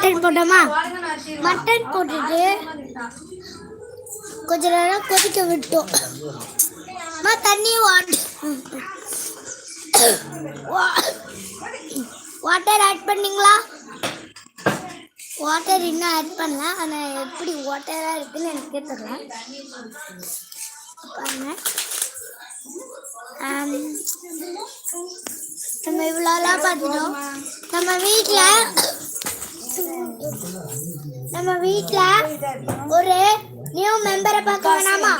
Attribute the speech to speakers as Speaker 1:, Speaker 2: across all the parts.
Speaker 1: Mutton போட்டோமா? Mutton போட்டுட்டு கொஞ்ச நேரம் கொதிக்க விட்டோம். அம்மா தண்ணி வாட்டர் ஆட் பண்ணீங்களா? வாட்டர் இன்னும் ஆட் பண்ணல. ஆனால் எப்படி வாட்டராக இருக்குன்னு எனக்கு தெரியல. பாருங்க. நம்ம இவ்வளோலாம் பார்த்துட்டோம். நம்ம வீட்டில் நம்ம வீட்டில் ஒரு நியூ மெம்பரை பார்க்க வேணாமா?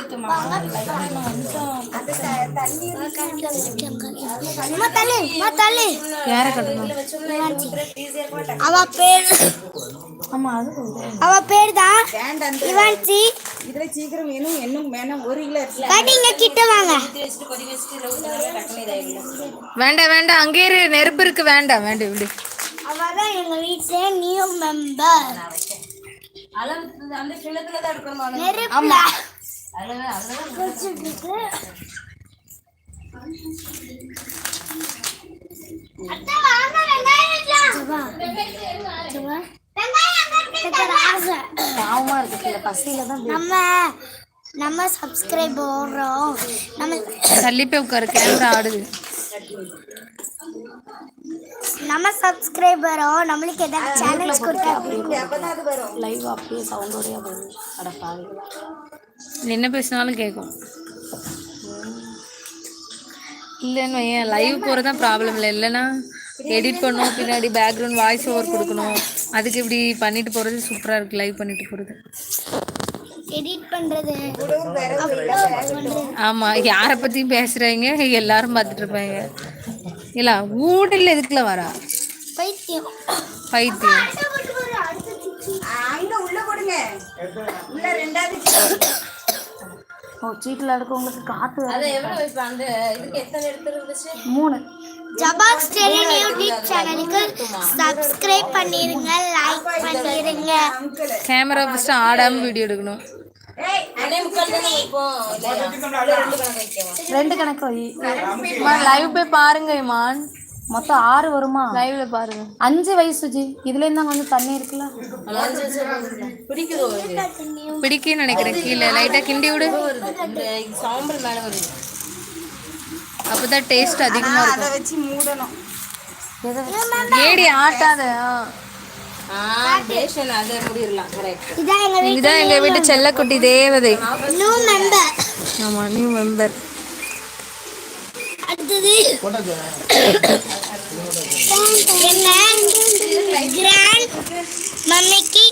Speaker 1: அவ பேர் அவ பேர் தான் இவான்சி
Speaker 2: இதுல சீக்கிரம் வேணும் இன்னும் வேணும் ஒரு கிலோ அரிசி
Speaker 1: கட்டிங்க கிட்ட வாங்க.
Speaker 3: வேண்டாம் வேண்டாம் அங்கே நெருப்பு இருக்கு வேண்டாம் வேண்டாம் விடு.
Speaker 1: அவ தான் எங்க வீட்ல நியூ மெம்பர்
Speaker 2: அந்த தான்.
Speaker 3: பாவமா இருக்கு சில பசியில தான்
Speaker 1: நம்ம நம்ம சப்ஸ்கிரைப் போடுறோம். நம்ம
Speaker 3: தள்ளி போய் உட்காரு கேமரா ஆடுது
Speaker 1: நம்ம சப்ஸ்கிரைபரும் நம்மளுக்கு ஏதாவது சேனல்ஸ் கொடுத்தா
Speaker 2: வரும்.
Speaker 3: லைவ் அப்படியே சவுண்டோடய வருது அட பாவிகளா என்ன பேசினாலும் கேட்கும் இல்லைன்னு வையன் லைவ் போகிறது தான் ப்ராப்ளம் இல்லை. இல்லைன்னா எடிட் பண்ணணும் பின்னாடி பேக்ரவுண்ட் வாய்ஸ் ஓவர் கொடுக்கணும். அதுக்கு இப்படி பண்ணிட்டு போகிறது சூப்பராக இருக்குது லைவ் பண்ணிட்டு போகிறது
Speaker 1: எடிட் பண்றது.
Speaker 3: ஆமாம் யாரை பற்றியும் பேசுகிறாங்க எல்லாரும் பார்த்துட்டு இருப்பாங்க. இல்லை ஊடல் எதுக்குல வரா?
Speaker 1: பைத்தியம்.
Speaker 3: பைத்தியம்.
Speaker 2: அங்க உள்ள கொடுங்க உள்ள ரெண்டாவது
Speaker 3: ஓ சீட்டில் இருக்கவங்களுக்கு காற்று மூணு.
Speaker 1: ஜபாஸ் டெலி யூடியூப் சேனலுக்கு சப்ஸ்கிரைப் பண்ணிருங்க லைக் பண்ணிருங்க.
Speaker 3: கேமரா ஃபஸ்ட்டு ஆடாமல் வீடியோ எடுக்கணும். ரெண்டு கணக்கு லைவ் போய் பாருங்க இமான்.
Speaker 4: மொத்தம் ஆறு வருமா?
Speaker 3: லைவ்ல பாருங்க.
Speaker 4: அஞ்சு வயசு ஜி இதுல இருந்தா கொஞ்சம் தண்ணி இருக்குல்ல?
Speaker 3: பிடிக்குன்னு நினைக்கிறேன். கீழே லைட்டா கிண்டி விடு.
Speaker 2: சாம்பல் மேல வருது.
Speaker 3: அப்பதான் டேஸ்ட் அதிகமா
Speaker 2: அதை
Speaker 3: இருக்கும்.
Speaker 2: வச்சு மூடணும்.
Speaker 3: ஏடி ஆட்டாத. இதுதான் எங்க வீட்டு செல்லக்குட்டி தேவதை. ஆமா நியூ மெம்பர்
Speaker 1: அடுத்தது. என்ன? கிராண்ட் மம்மிக்கு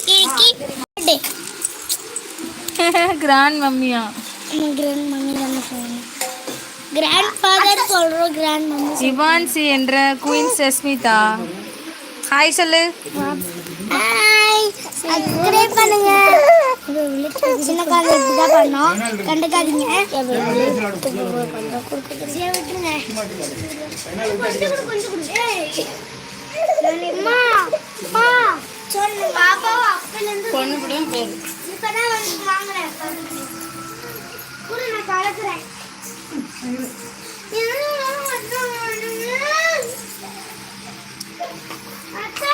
Speaker 3: மம்மியா?
Speaker 1: நம்ம கிராண்ட் மம்மி தானே சொல்லணும் கிராண்ட் ஃபாதர் சொல்றோம் கிராண்ட் மம்மி
Speaker 3: இவான்சி என்ற குயின் சஸ்மிதா. ஹாய் சொல்லு.
Speaker 1: சப்ஸ்கிரைப் பண்ணுங்க. சின்ன காலம் பண்ணோம். கண்டுக்காதீங்க. விட்டுருங்க. அம்மா, அம்மா, சொல்லு பாப்பாவை இப்பதான் வந்து வாங்குறேன். கூட நான் கலக்குறேன். அத்தா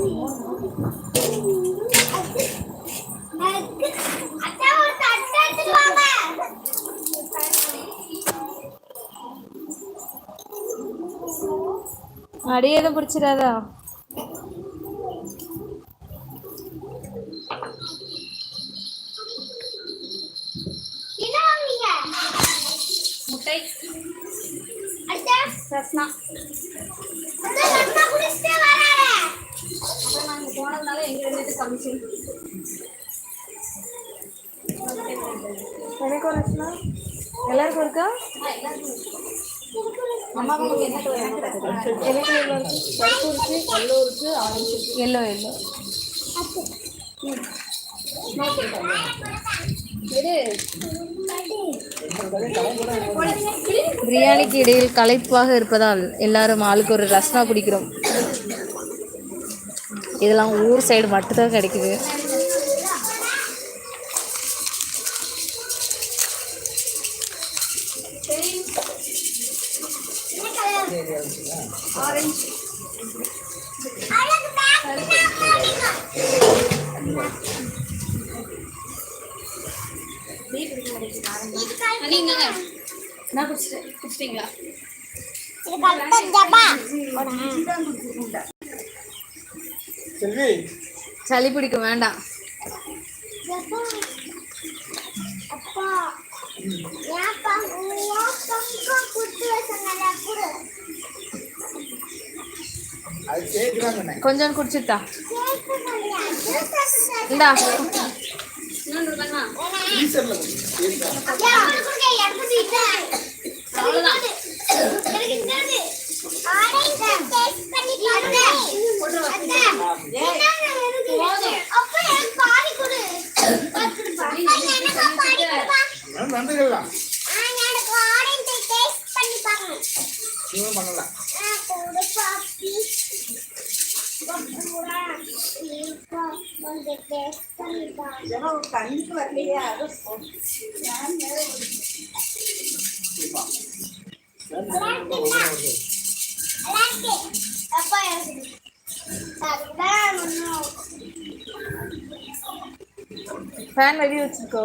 Speaker 3: அடியே எதுவும் பிடிச்சிடாதா?
Speaker 2: முட்டை.
Speaker 1: அந்த ரத்னா குடிச்சிட்டே வரானே.
Speaker 2: நாங்கள் போனதுனால எங்க ரெண்டு கமிஷன்
Speaker 3: எனக்கு ஒரு ரஸ்னா எல்லாருக்கும் இருக்கா?
Speaker 2: அம்மாவுக்கு என்ன
Speaker 3: எனக்கு எவ்வளோ இருக்கு? பருப்பு இருக்கு எல்லோ இருக்கு ஆரஞ்சு இருக்கு. எல்லோ எல்லோ பிரியாணிக்கு இடையில் களைப்பாக இருப்பதால் எல்லாரும் ஆளுக்கு ஒரு ரஸ்னா குடிக்கிறோம். இதெல்லாம் ஊர் சைடு மட்டும்தான் கிடைக்குது.
Speaker 1: அழகு
Speaker 2: நான் குடிச்சிட்டேன். குடிச்சிட்டீங்களா?
Speaker 5: செல்வி.
Speaker 3: சளி பிடிக்கும் வேண்டாம்.
Speaker 1: ஜபா அப்பா ஏப்பா ஏப்பா டேஸ்ட் பண்ணி பாருங்க
Speaker 2: கண்ணுக்கு வரலையா
Speaker 1: அப்பா
Speaker 3: ஃபேன் வெளியே வச்சிருக்கோ.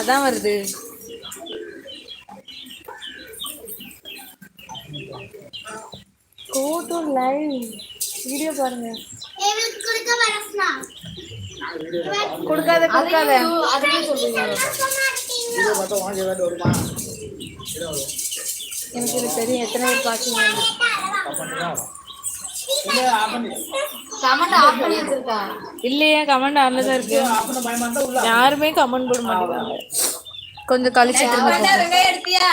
Speaker 3: அதான் வருது. கோ டு லைவ் வீடியோ பாருங்க. கொடுக்காத கொடுக்காத.
Speaker 2: அதுவே சொல்லுங்க
Speaker 3: எனக்கு இது தெரியும். எத்தனை பேர்
Speaker 5: பாக்கீங்க
Speaker 2: கமெண்ட் ஆஃப் பண்ணி வச்சிருக்கா.
Speaker 3: இல்லையே கமெண்ட் ஆன்ல தான் இருக்கு. யாருமே கமெண்ட் போட மாட்டேங்கிறாங்க. கொஞ்சம் கழிச்சு
Speaker 2: எடுத்தியா?